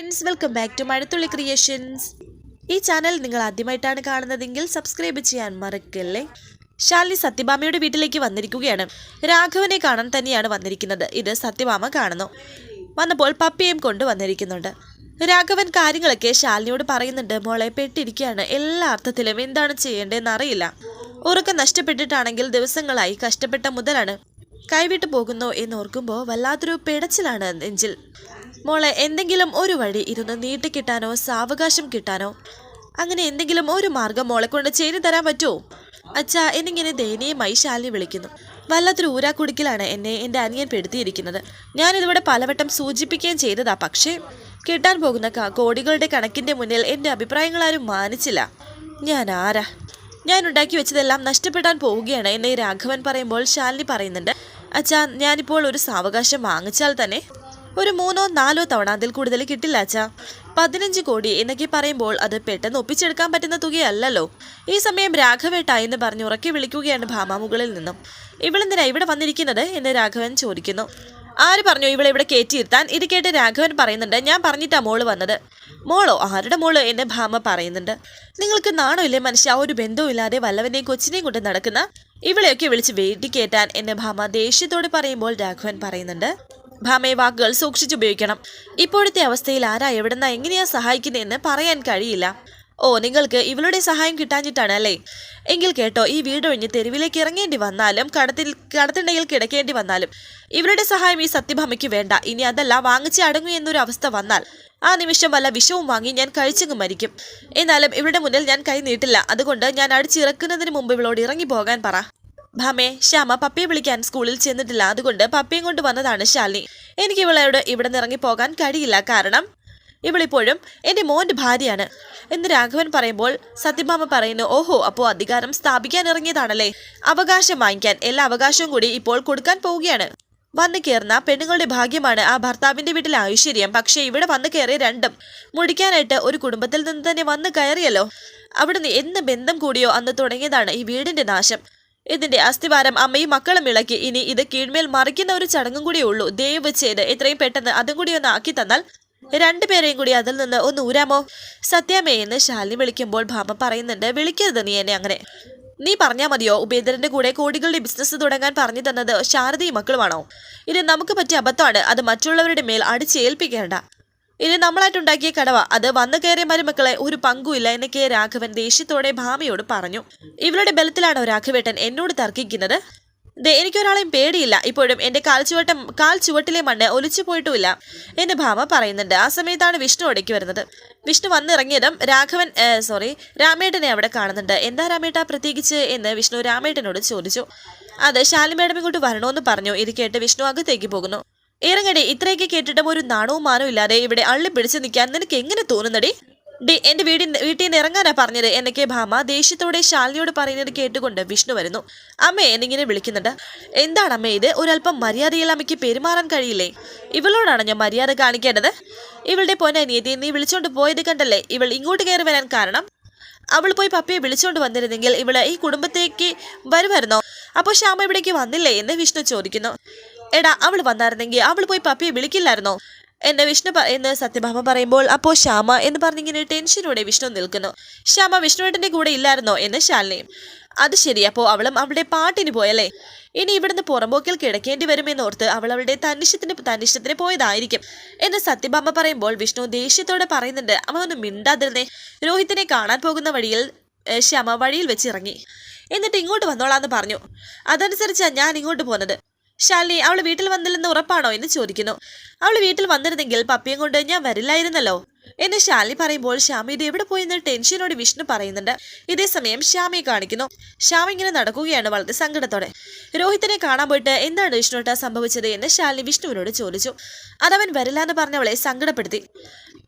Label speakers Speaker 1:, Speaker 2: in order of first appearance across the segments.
Speaker 1: Friends welcome back to Mazhathulli creations ഈ channel നിങ്ങൾ ആദ്യമായിട്ടാണ് കാണുന്നതെങ്കിൽ സബ്സ്ക്രൈബ് ചെയ്യാൻ മറക്കല്ലേ? ശാലിനി സത്യഭാമയുടെ വീട്ടിലേക്ക് വന്നിരിക്കുകയാണ്. രാഘവനെ കാണാൻ തന്നെയാണ് വന്നിരിക്കുന്നത്. ഇത് സത്യഭാമ കാണുന്നു. വന്നപ്പോൾ പപ്പിയും കൊണ്ട് വന്നിരിക്കുന്നുണ്ട്. രാഘവൻ കാര്യങ്ങളൊക്കെ ശാലിനിയോട് പറയുന്നുണ്ട്. മോളെ പെട്ടിരിക്കുകയാണ്. എല്ലാ അർത്ഥത്തിലും എന്താണ് ചെയ്യേണ്ടതെന്ന് അറിയില്ല. ഉറക്കം നഷ്ടപ്പെട്ടിട്ടാണെങ്കിൽ ദിവസങ്ങളായി കഷ്ടപ്പെട്ട മുതലാണ്. കൈവിട്ടു പോകുന്നു എന്നോർക്കുമ്പോൾ വല്ലാത്തൊരു പിടച്ചിലാണ് നെഞ്ചിൽ. മോളെ എന്തെങ്കിലും ഒരു വഴി ഇതൊന്ന് നീട്ടിക്കിട്ടാനോ സാവകാശം കിട്ടാനോ? അങ്ങനെ എന്തെങ്കിലും ഒരു മാർഗം മോളെ കൊണ്ട് ചെയ്തു തരാൻ പറ്റുമോ? അച്ഛാ എന്നിങ്ങനെ ദയനീയമായി ശാലിനി വിളിക്കുന്നു. വല്ലാത്തൊരു ഊരാക്കുടുക്കിലാണ് എന്നെ എന്റെ അനിയൻ പെടുത്തിയിരിക്കുന്നത്. ഞാനിതിവിടെ പലവട്ടം സൂചിപ്പിക്കുകയും ചെയ്തതാ പക്ഷേ കിട്ടാൻ പോകുന്ന കോടികളുടെ കണക്കിന്റെ മുന്നിൽ എന്റെ അഭിപ്രായങ്ങളാരും മാനിച്ചില്ല. ഞാൻ ആരാ? ഞാൻ ഉണ്ടാക്കി വെച്ചതെല്ലാം നഷ്ടപ്പെടാൻ പോവുകയാണ് എന്നെ രാഘവൻ പറയുമ്പോൾ ശാലിനി പറയുന്നുണ്ട്. അച്ഛാ ഞാനിപ്പോൾ ഒരു സാവകാശം വാങ്ങിച്ചാൽ തന്നെ ഒരു മൂന്നോ നാലോ തവണ അതിൽ കൂടുതൽ കിട്ടില്ല അച്ഛാ. പതിനഞ്ച് കോടി എന്നൊക്കെ പറയുമ്പോൾ അത് പെട്ടെന്ന് ഒപ്പിച്ചെടുക്കാൻ പറ്റുന്ന തുകയല്ലല്ലോ. ഈ സമയം രാഘവേട്ട എന്ന് പറഞ്ഞ് ഉറക്കി വിളിക്കുകയാണ് ഭാമ മുകളിൽ നിന്നും. ഇവളെന്തിനാ ഇവിടെ വന്നിരിക്കുന്നത് എന്ന് രാഘവൻ ചോദിക്കുന്നു. ആര് പറഞ്ഞു ഇവളെ ഇവിടെ കയറ്റിയിരുത്താൻ? ഇത് കേട്ട് രാഘവൻ പറയുന്നുണ്ട് ഞാൻ പറഞ്ഞിട്ടാ മോൾ വന്നത്. മോളോ? ആരുടെ മോൾ? എന്ന് ഭാമ പറയുന്നുണ്ട്. നിങ്ങൾക്ക് നാണമില്ലേ മനുഷ്യ? ഒരു ബന്ധവും ഇല്ലാതെ വല്ലവനെയും കൊച്ചിനെയും കൊണ്ട് നടക്കുന്ന? ഇവളെയൊക്കെ വിളിച്ച് വേണ്ടി കയറ്റാൻ എന്നെ ഭാമ ദേഷ്യത്തോട് പറയുമ്പോൾ രാഘവൻ പറയുന്നുണ്ട് ഭാമയെ വാക്കുകൾ സൂക്ഷിച്ചുപയോഗിക്കണം. ഇപ്പോഴത്തെ അവസ്ഥയിൽ ആരാ എവിടെന്നാ എങ്ങനെയാ സഹായിക്കുന്നതെന്ന് പറയാൻ കഴിയില്ല. ഓ നിങ്ങൾക്ക് ഇവളുടെ സഹായം കിട്ടാഞ്ഞിട്ടാണ് അല്ലേ? എങ്കിൽ കേട്ടോ ഈ വീടൊഴിഞ്ഞ് തെരുവിലേക്ക് ഇറങ്ങേണ്ടി വന്നാലും കടത്തിൽ കടത്തിണ്ടയിൽ കിടക്കേണ്ടി വന്നാലും ഇവരുടെ സഹായം ഈ സത്യഭാമയ്ക്ക് വേണ്ട. ഇനി അതല്ല വാങ്ങിച്ച് അടങ്ങൂ എന്നൊരു അവസ്ഥ വന്നാൽ ആ നിമിഷം വല്ല വിഷവും വാങ്ങി ഞാൻ കഴിച്ചങ്ങ് മരിക്കും. എന്നാലും ഇവരുടെ മുന്നിൽ ഞാൻ കൈ നീട്ടില്ല. അതുകൊണ്ട് ഞാൻ അടിച്ചിറക്കുന്നതിന് മുമ്പ് ഇവളോട് ഇറങ്ങി പോകാൻ പറ. ഭാമേ ശ്യാമ പപ്പിയെ വിളിക്കാൻ സ്കൂളിൽ ചെന്നിട്ടില്ല. അതുകൊണ്ട് പപ്പിയും കൊണ്ട് വന്നതാണ് ശാലിനി. എനിക്ക് ഇവളോട് ഇവിടെ നിന്ന് ഇറങ്ങി പോകാൻ കഴിയില്ല. കാരണം ഇവളിപ്പോഴും എന്റെ മോന്റെ ഭാര്യയാണ്. എന്ന് രാഘവൻ പറയുമ്പോൾ സത്യഭാമ പറയുന്നു ഓഹോ അപ്പോൾ അധികാരം സ്ഥാപിക്കാൻ ഇറങ്ങിയതാണല്ലേ? അവകാശം വാങ്ങിക്കാൻ എല്ലാ അവകാശവും കൂടി ഇപ്പോൾ കൊടുക്കാൻ പോവുകയാണ്. വന്നു കയറുന്ന പെണ്ണുങ്ങളുടെ ഭാഗ്യമാണ് ആ ഭർത്താവിന്റെ വീട്ടിലെ ഐശ്വര്യം. പക്ഷേ ഇവിടെ വന്നു കയറിയ രണ്ടും മുടിക്കാനായിട്ട് ഒരു കുടുംബത്തിൽ നിന്ന് തന്നെ വന്നു കയറിയല്ലോ. അവിടുന്ന് എന്ന് ബന്ധം കൂടിയോ അന്ന് തുടങ്ങിയതാണ് ഈ വീടിന്റെ നാശം. ഇതിന്റെ അസ്ഥിവാരം അമ്മയും മക്കളും ഇളക്കി. ഇനി ഇത് കീഴ്മേൽ മറിക്കുന്ന ഒരു ചടങ്ങും കൂടിയേ ഉള്ളൂ. ദയവ് ചെയ്ത് എത്രയും പെട്ടെന്ന് അതും കൂടി ഒന്ന് ആക്കി തന്നാൽ രണ്ടുപേരെയും കൂടി അതിൽ നിന്ന് ഒന്ന് ഊരാമോ? സത്യമേ എന്ന് ശാലിനി വിളിക്കുമ്പോൾ ഭാമ പറയുന്നുണ്ട് വിളിക്കരുത് നീ എന്നെ അങ്ങനെ. നീ പറഞ്ഞാൽ മതിയോ? ഉപേന്ദ്രന്റെ കൂടെ കോടികളുടെ ബിസിനസ് തുടങ്ങാൻ പറഞ്ഞു തന്നത് ശാരദയും മക്കളുമാണോ? ഇത് നമുക്ക് പറ്റിയ അബദ്ധമാണ്. അത് മറ്റുള്ളവരുടെ മേൽ അടിച്ചേൽപ്പിക്കേണ്ട. ഇത് നമ്മളായിട്ടുണ്ടാക്കിയ കടവ. അത് വന്നു കയറിയ മരുമക്കളെ ഒരു പങ്കുമില്ല എന്നൊക്കെ രാഘവൻ ദേഷ്യത്തോടെ ഭാമയോട് പറഞ്ഞു. ഇവളുടെ ബലത്തിലാണോ രാഘവേട്ടൻ എന്നോട് തർക്കിക്കുന്നത്? ദേ എനിക്കൊരാളെയും പേടിയില്ല. ഇപ്പോഴും എന്റെ കാൽച്ചുവട്ടം കാൽ ചുവട്ടിലെ മണ്ണ് ഒലിച്ചു പോയിട്ടുമില്ല എന്ന് ഭാമ പറയുന്നുണ്ട്. ആ സമയത്താണ് വിഷ്ണു ഒടയ്ക്ക് വരുന്നത്. വിഷ്ണു വന്നിറങ്ങിയതും രാഘവൻ സോറി രാമേട്ടനെ അവിടെ കാണുന്നുണ്ട്. എന്താ രാമേട്ട പ്രത്യേകിച്ച് എന്ന് വിഷ്ണു രാമേട്ടനോട് ചോദിച്ചു. അത് ശാലിമേഡം ഇങ്ങോട്ട് വരണമെന്ന് പറഞ്ഞു. ഇത് കേട്ട് വിഷ്ണു അകത്തേക്ക് പോകുന്നു. ഇറങ്ങടി ഇത്രയൊക്കെ കേട്ടിട്ടും ഒരു നാണവും മാനവും ഇല്ലാതെ ഇവിടെ അള്ളി പിടിച്ചു നിൽക്കാൻ നിനക്ക് എങ്ങനെ തോന്നുന്നടി? ഡി എന്റെ വീടി വീട്ടിൽ നിന്ന് ഇറങ്ങാനാ പറഞ്ഞത് എന്നൊക്കെ ഭാമ ദേഷ്യത്തോടെ ശാലിനിയോട് പറയുന്നത് കേട്ടുകൊണ്ട് വിഷ്ണു വരുന്നു. അമ്മ എന്നിങ്ങനെ വിളിക്കുന്നുണ്ട്. എന്താണ് അമ്മേ ഇത്? ഒരല്പം മര്യാദയിൽ അമ്മയ്ക്ക് പെരുമാറാൻ കഴിയില്ലേ? ഇവളോടാണ് ഞാൻ മര്യാദ കാണിക്കേണ്ടത്? ഇവളുടെ നീതി നീ വിളിച്ചോണ്ട് പോയത് കണ്ടല്ലേ? ഇവൾ ഇങ്ങോട്ട് കയറി വരാൻ കാരണം? അവൾ പോയി പപ്പയെ വിളിച്ചോണ്ട് വന്നിരുന്നെങ്കിൽ ഇവൾ ഈ കുടുംബത്തേക്ക് വരുമായിരുന്നോ? അപ്പോൾ ശ്യാമ ഇവിടേക്ക് വന്നില്ലേ എന്ന് വിഷ്ണു ചോദിക്കുന്നു. എടാ അവൾ വന്നായിരുന്നെങ്കിൽ അവൾ പോയി പപ്പിയെ വിളിക്കില്ലായിരുന്നോ? എന്നെ വിഷ്ണു എന്ന് സത്യഭാമ പറയുമ്പോൾ അപ്പോ ശ്യാമ എന്ന് പറഞ്ഞിങ്ങനെ ടെൻഷനോടെ വിഷ്ണു നിൽക്കുന്നു. ശ്യാമ വിഷ്ണുവേട്ടന്റെ കൂടെ ഇല്ലായിരുന്നോ എന്ന് ശാലിനിയും. അത് ശരി അപ്പോൾ അവളും അവളുടെ പാട്ടിന് പോയല്ലേ? ഇനി ഇവിടുന്ന് പുറമ്പോക്കിൽ കിടക്കേണ്ടി വരുമെന്നോർത്ത് അവൾ അവളുടെ തന്നിഷ്ടത്തിന് തന്നിഷ്ടത്തിന് പോയതായിരിക്കും. എന്ന് സത്യഭാമ പറയുമ്പോൾ വിഷ്ണു ദേഷ്യത്തോടെ പറയുന്നുണ്ട് അവൻ ഒന്ന് മിണ്ടാതിരുന്നേ. രോഹിത്തിനെ കാണാൻ പോകുന്ന വഴിയിൽ ശ്യാമ വഴിയിൽ വെച്ചിറങ്ങി. എന്നിട്ട് ഇങ്ങോട്ട് വന്നോളാന്ന് പറഞ്ഞു. അതനുസരിച്ചാണ് ഞാൻ ഇങ്ങോട്ട് പോന്നത്. ശാലിനി അവൾ വീട്ടിൽ വന്നില്ലെന്ന് ഉറപ്പാണോ എന്ന് ചോദിക്കുന്നു. അവൾ വീട്ടിൽ വന്നിരുന്നെങ്കിൽ പപ്പിയും കൊണ്ട് ഞാൻ വരില്ലായിരുന്നല്ലോ എന്ന് ശാലി പറയുമ്പോൾ ശ്യാമ ഇത് എവിടെ പോയെന്ന് ടെൻഷനോട് വിഷ്ണു പറയുന്നുണ്ട്. ഇതേ സമയം ശ്യാമയെ കാണിക്കുന്നു. ശ്യാമ ഇങ്ങനെ നടക്കുകയാണ് വളരെ സങ്കടത്തോടെ. രോഹിത്തിനെ കാണാൻ പോയിട്ട് എന്താണ് വിഷ്ണുട്ട സംഭവിച്ചത് എന്ന് ശാലിനി വിഷ്ണുവിനോട് ചോദിച്ചു. അതവൻ വരില്ല എന്ന് പറഞ്ഞവളെ സങ്കടപ്പെടുത്തി.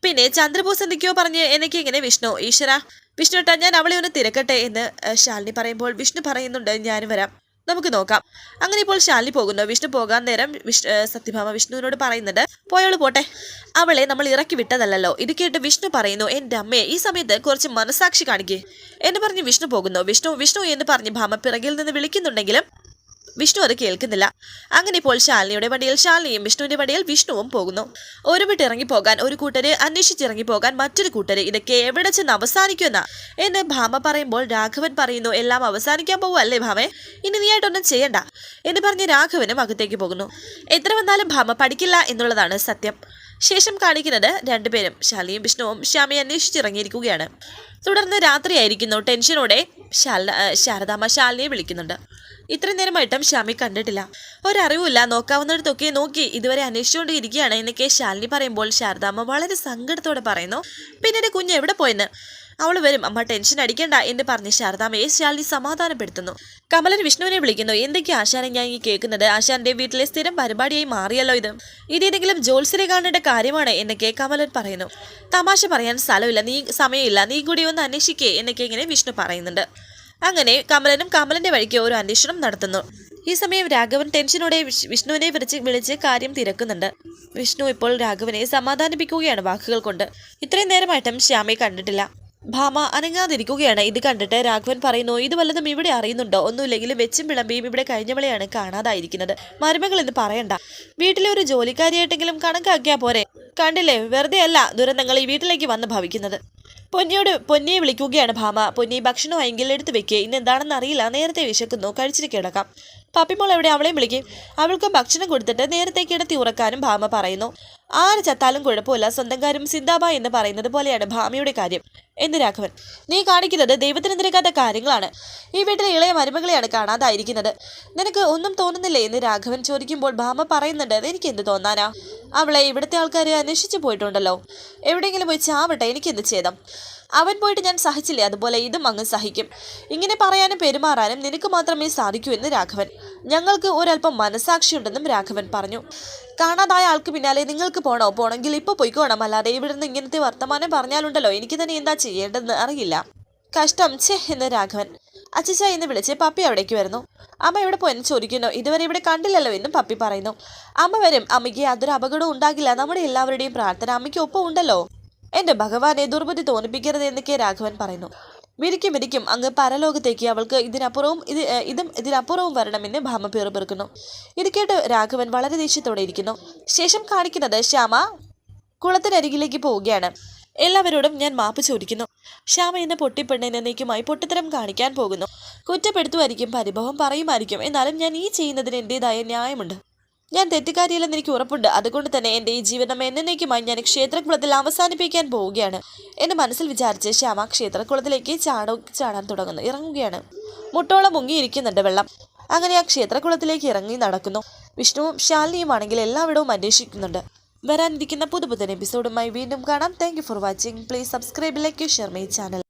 Speaker 1: പിന്നെ ചന്ദ്രബോസ് എന്തൊക്കെയോ പറഞ്ഞ് എനിക്ക് ഇങ്ങനെ വിഷ്ണു ഈശ്വര വിഷ്ണുട്ട ഞാൻ അവളെ ഒന്ന് തിരക്കട്ടെ എന്ന് ശാലിനി പറയുമ്പോൾ വിഷ്ണു പറയുന്നുണ്ട് ഞാനും വരാം. നമുക്ക് നോക്കാം. അങ്ങനെ ഇപ്പോൾ ശാലി പോകുന്നു. വിഷ്ണു പോകാൻ നേരം വിഷ് സത്യഭാമ വിഷ്ണുവിനോട് പറയുന്നുണ്ട് പോയോൾ പോട്ടെ. അവളെ നമ്മൾ ഇറക്കി വിട്ടതല്ലല്ലോ. ഇത് കേട്ട് വിഷ്ണു പറയുന്നു എന്റെ അമ്മയെ ഈ സമയത്ത് കുറച്ച് മനസാക്ഷി കാണിക്കേ. എന്ന് പറഞ്ഞ് വിഷ്ണു പോകുന്നു. വിഷ്ണു വിഷ്ണു എന്ന് പറഞ്ഞ് ഭാമ പിറകിൽ നിന്ന് വിളിക്കുന്നുണ്ടെങ്കിലും വിഷ്ണു അത് കേൾക്കുന്നില്ല. അങ്ങനെ ഇപ്പോൾ ശാലിനിയുടെ വണ്ടിയിൽ ശാലിനിയും വിഷ്ണുവിന്റെ വണ്ടിയിൽ വിഷ്ണുവും പോകുന്നു. ഒരുമിട്ട് ഇറങ്ങി ഇറങ്ങിപ്പോകാൻ ഒരു കൂട്ടര് അന്വേഷിച്ചിറങ്ങി പോകാൻ മറ്റൊരു കൂട്ടര് ഇതൊക്കെ എവിടെ ചെന്ന് അവസാനിക്കുന്ന എന്ന് ഭാമ പറയുമ്പോൾ രാഘവൻ പറയുന്നു എല്ലാം അവസാനിക്കാൻ പോവല്ലേ ഭാമേ? ഇനി നീയായിട്ടൊന്നും ചെയ്യണ്ട. എന്ന് പറഞ്ഞ് രാഘവനും അകത്തേക്ക് പോകുന്നു. എത്ര വന്നാലും ഭാമ പഠിക്കില്ല എന്നുള്ളതാണ് സത്യം. ശേഷം കാണിക്കുന്നത് രണ്ടുപേരും ശാലിയും വിഷ്ണുവും ശ്യാമയെ അന്വേഷിച്ചിറങ്ങിയിരിക്കുകയാണ്. തുടർന്ന് രാത്രിയായിരിക്കുന്നു. ടെൻഷനോടെ ശാല ശാരദാമ്മ ശാലിനിയെ വിളിക്കുന്നുണ്ട്. ഇത്രയും നേരമായിട്ടും ശ്യാമി കണ്ടിട്ടില്ല. ഒരറിവില്ല നോക്കാവുന്നിടത്തൊക്കെ നോക്കി ഇതുവരെ അന്വേഷിച്ചുകൊണ്ട് ഇരിക്കുകയാണ് എന്നൊക്കെ ശാലിനി പറയുമ്പോൾ ശാരദാമ്മ വളരെ സങ്കടത്തോടെ പറയുന്നു. പിന്നീട് കുഞ്ഞ് എവിടെ പോയെന്ന്? അവൾ വരും. അമ്മ ടെൻഷൻ അടിക്കണ്ട എന്ന് പറഞ്ഞ് ശാരദാമ്മയെ ശാലിനി സമാധാനപ്പെടുത്തുന്നു. കമലൻ വിഷ്ണുവിനെ വിളിക്കുന്നു. എന്തൊക്കെയാ ആശാനെ ഞാൻ ഈ കേൾക്കുന്നത്? ആശാന്റെ വീട്ടിലെ സ്ഥിരം പരിപാടിയായി മാറിയല്ലോ ഇത്. ഇതേതെങ്കിലും ജോത്സ്യരെ കാണേണ്ട കാര്യമാണ് എന്നൊക്കെ കമലൻ പറയുന്നു. തമാശ പറയാൻ സ്ഥലമില്ല. നീ സമയമില്ല. നീ കൂടി ഒന്ന് അന്വേഷിക്കേ എന്നൊക്കെ ഇങ്ങനെ വിഷ്ണു പറയുന്നുണ്ട്. അങ്ങനെ കമലനും കമലന്റെ വഴിക്ക് ഒരു അന്വേഷണം നടത്തുന്നു. ഈ സമയം രാഘവൻ ടെൻഷനോടെ വിഷ്- വിഷ്ണുവിനെ വിളിച്ച് വിളിച്ച് കാര്യം തിരക്കുന്നുണ്ട്. വിഷ്ണു ഇപ്പോൾ രാഘവനെ സമാധാനിപ്പിക്കുകയാണ് വാക്കുകൾ കൊണ്ട്. ഇത്രയും നേരമായിട്ടും ശ്യാമയെ കണ്ടിട്ടില്ല. ഭാമ അനങ്ങാതിരിക്കുകയാണ്. ഇത് കണ്ടിട്ട് രാഘവൻ പറയുന്നു ഇത് വല്ലതും ഇവിടെ അറിയുന്നുണ്ടോ? ഒന്നുമില്ലെങ്കിലും വെച്ചും വിളമ്പിയും ഇവിടെ കഴിഞ്ഞവളെയാണ് കാണാതായിരിക്കുന്നത്. മരുമകൾ എന്ന് പറയണ്ട. വീട്ടിലെ ഒരു ജോലിക്കാരിയായിട്ടെങ്കിലും കണക്കാക്കിയാ പോരെ. കണ്ടില്ലേ? വെറുതെ അല്ല ദുരന്തങ്ങൾ ഈ വീട്ടിലേക്ക് വന്ന് ഭവിക്കുന്നത്. പൊന്നിയോട് പൊന്നിയെ വിളിക്കുകയാണ് ഭാമ. പൊന്നി ഭക്ഷണം എങ്കിൽ എടുത്ത് വെക്കുക ഇന്ന് എന്താണെന്ന് അറിയില്ല. നേരത്തെ വിശക്കുന്നു. കഴിച്ചിട്ട് കിടക്കാം. പപ്പിമോൾ എവിടെ? അവളെയും വിളിക്കും. അവൾക്ക് ഭക്ഷണം കൊടുത്തിട്ട് നേരത്തെ കിടത്തി ഉറക്കാനും ഭാമ പറയുന്നു. ആര് ചത്താലും കുഴപ്പമില്ല. സ്വന്തം കാര്യം സിന്താബ എന്ന് പറയുന്നത് പോലെയാണ് ഭാമിയുടെ കാര്യം. എന്ന് രാഘവൻ നീ കാണിക്കുന്നത് ദൈവത്തിന് കാര്യങ്ങളാണ്. ഈ വീട്ടിലെ ഇളയ മരുമകളെയാണ് കാണാതായിരിക്കുന്നത്. നിനക്ക് ഒന്നും തോന്നുന്നില്ലേ? എന്ന് രാഘവൻ ചോദിക്കുമ്പോൾ ഭാമ പറയുന്നുണ്ട് എനിക്ക് എന്ത് തോന്നാനാ? അവളെ ഇവിടുത്തെ ആൾക്കാർ അന്വേഷിച്ചു പോയിട്ടുണ്ടല്ലോ. എവിടെയെങ്കിലും പോയി ചാവട്ടെ എനിക്കെന്ത് ഛേദം? അവൻ പോയിട്ട് ഞാൻ സഹിച്ചില്ലേ? അതുപോലെ ഇതും അങ്ങ് സഹിക്കും. ഇങ്ങനെ പറയാനും പെരുമാറാനും നിനക്ക് മാത്രമേ സാധിക്കൂ എന്ന് രാഘവൻ ഞങ്ങൾക്ക് ഒരല്പം മനസാക്ഷിയുണ്ടെന്നും രാഘവൻ പറഞ്ഞു. കാണാതായ ആൾക്ക് പിന്നാലെ നിങ്ങൾക്ക് പോണോ? പോണെങ്കിൽ ഇപ്പോൾ പോയിക്കോണം. അല്ലാതെ ഇവിടുന്ന് ഇങ്ങനത്തെ വർത്തമാനം പറഞ്ഞാലുണ്ടല്ലോ. എനിക്ക് തന്നെ എന്താ ചെയ്യേണ്ടതെന്ന് അറിയില്ല. കഷ്ടം. ഛേ എന്ന് രാഘവൻ. അച്ഛച്ച എന്ന് വിളിച്ച് പപ്പി അവിടേക്ക് വരുന്നു. അമ്മ എവിടെ പോയെന്ന് ചോദിക്കുന്നു. ഇതുവരെ ഇവിടെ കണ്ടില്ലല്ലോ എന്നും പപ്പി പറയുന്നു. അമ്മ വരും. അമ്മയ്ക്ക് യാതൊരു അപകടവും ഉണ്ടാകില്ല. നമ്മുടെ എല്ലാവരുടെയും പ്രാർത്ഥന അമ്മയ്ക്ക് ഒപ്പം ഉണ്ടല്ലോ. എന്റെ ഭഗവാനെ ദുർബുദ്ധി തോന്നിപ്പിക്കരുത് എന്നൊക്കെ രാഘവൻ പറയുന്നു. വിരിക്കും വിരിക്കും. അങ്ങ് പരലോകത്തേക്ക് അവൾക്ക് ഇതിനപ്പുറവും ഇത് ഇതും ഇതിനപ്പുറവും വരണമെന്ന് ഭാമ പേറുപെറുക്കുന്നു ഇത് കേട്ട് രാഘവൻ വളരെ ദേഷ്യത്തോടെ ഇരിക്കുന്നു. ശേഷം കാണിക്കുന്നത് ശ്യാമ കുളത്തിനരികിലേക്ക് പോവുകയാണ്. എല്ലാവരോടും ഞാൻ മാപ്പ് ചോദിക്കുന്നു. ശ്യാമ എന്ന പൊട്ടിപ്പെണ്ണിനെ എന്നേക്കുമായി പൊട്ടിത്തരം കാണിക്കാൻ പോകുന്നു. കുറ്റപ്പെടുത്തുമായിരിക്കും പരിഭവം പറയുമായിരിക്കും. എന്നാലും ഞാൻ ഈ ചെയ്യുന്നതിന് എന്റെതായ ന്യായമുണ്ട്. ഞാൻ തെറ്റുകാരിയല്ലെന്ന് എനിക്ക് ഉറപ്പുണ്ട്. അതുകൊണ്ട് തന്നെ എന്റെ ഈ ജീവിതം എന്നേക്കുമായി ഞാൻ ക്ഷേത്രകുളത്തിൽ അവസാനിപ്പിക്കാൻ പോവുകയാണ്. എന്ന് മനസ്സിൽ വിചാരിച്ച് ശ്യാമ ക്ഷേത്രകുളത്തിലേക്ക് ചാട ചാടാൻ തുടങ്ങുന്നു. ഇറങ്ങുകയാണ്. മുട്ടോളം മുങ്ങിയിരിക്കുന്നുണ്ട് വെള്ളം. അങ്ങനെ ആ ക്ഷേത്രകുളത്തിലേക്ക് ഇറങ്ങി നടക്കുന്നു. വിഷ്ണുവും ശാലിനിയുമാണെങ്കിൽ എല്ലാവിടവും അന്വേഷിക്കുന്നുണ്ട്. വരാനിരിക്കുന്ന പുതു പുതിയ എപ്പിസോഡുമായി വീണ്ടും കാണാം. Thank for watching please subscribe like share my channel